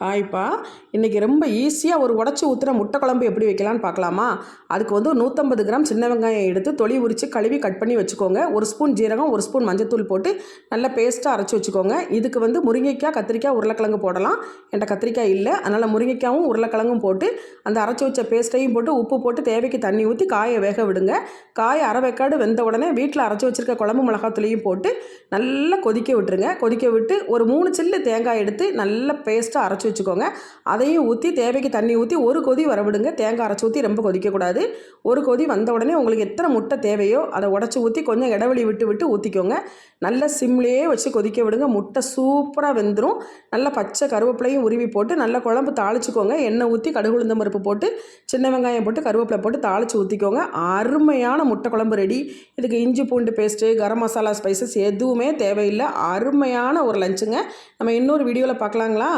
ஹாய்ப்பா இன்றைக்கி ரொம்ப ஈஸியாக ஒரு உடச்சி ஊற்றுற முட்டை குழம்பு எப்படி வைக்கலான்னு பார்க்கலாமா? அதுக்கு வந்து ஒரு நூற்றம்பது கிராம் சின்ன வெங்காயம் எடுத்து தொளி உரித்து கழுவி கட் பண்ணி வச்சுக்கோங்க. ஒரு ஸ்பூன் ஜீரகம் ஒரு ஸ்பூன் மஞ்சத்தூள் போட்டு நல்லா பேஸ்ட்டாக அரைச்சி வச்சுக்கோங்க. இதுக்கு வந்து முருங்கைக்காய் கத்திரிக்காய் உருளைக்கிழங்கு போடலாம். என்கிட்ட கத்திரிக்காய் இல்லை. அதனால் முருங்கைக்காயும் உருளைக்கிழங்கும் போட்டு அந்த அரைச்சி வச்ச பேஸ்ட்டையும் போட்டு உப்பு போட்டு தேவைக்கு தண்ணி ஊற்றி காயை வேக விடுங்க. காய் அரை வெக்காடு வெந்த உடனே வீட்டில் அரைச்சி வச்சுருக்க குழம்பு மிளகாத்துலையும் போட்டு நல்லா கொதிக்க விட்டுருங்க. கொதிக்க விட்டு ஒரு மூணு சில்லு தேங்காய் எடுத்து நல்லா பேஸ்ட்டாக அரைச்சி வச்சுக்கோங்க. அதையும் ஊற்றி தேவைக்கு தண்ணி ஊற்றி ஒரு கொதி வரவிடுங்க. தேங்காய் அரைச்சி ஊற்றி ரொம்ப கொதிக்கக்கூடாது. ஒரு கொதி வந்த உடனே உங்களுக்கு எத்தனை முட்டை தேவையோ அதை உடச்சி ஊற்றி கொஞ்சம் இடைவெளி விட்டு விட்டு ஊற்றிக்கோங்க நல்ல சிம்லேயே வச்சு கொதிக்க விடுங்க. முட்டை சூப்பராக வெந்துடும் நல்ல பச்சை கருவேப்பிலையும் உருவி போட்டு நல்ல குழம்பு தாளிச்சுக்கோங்க. எண்ணெய் ஊற்றி கடுகு பருப்பு போட்டு சின்ன வெங்காயம் போட்டு கருவேப்பிலை போட்டு தாளித்து ஊற்றிக்கோங்க அருமையான முட்டை குழம்பு ரெடி இதுக்கு இஞ்சி பூண்டு பேஸ்ட்டு கரம் மசாலா ஸ்பைசஸ் எதுவுமே தேவையில்லை. அருமையான ஒரு லஞ்சுங்க நம்ம இன்னொரு வீடியோவில் பார்க்கலாங்களா?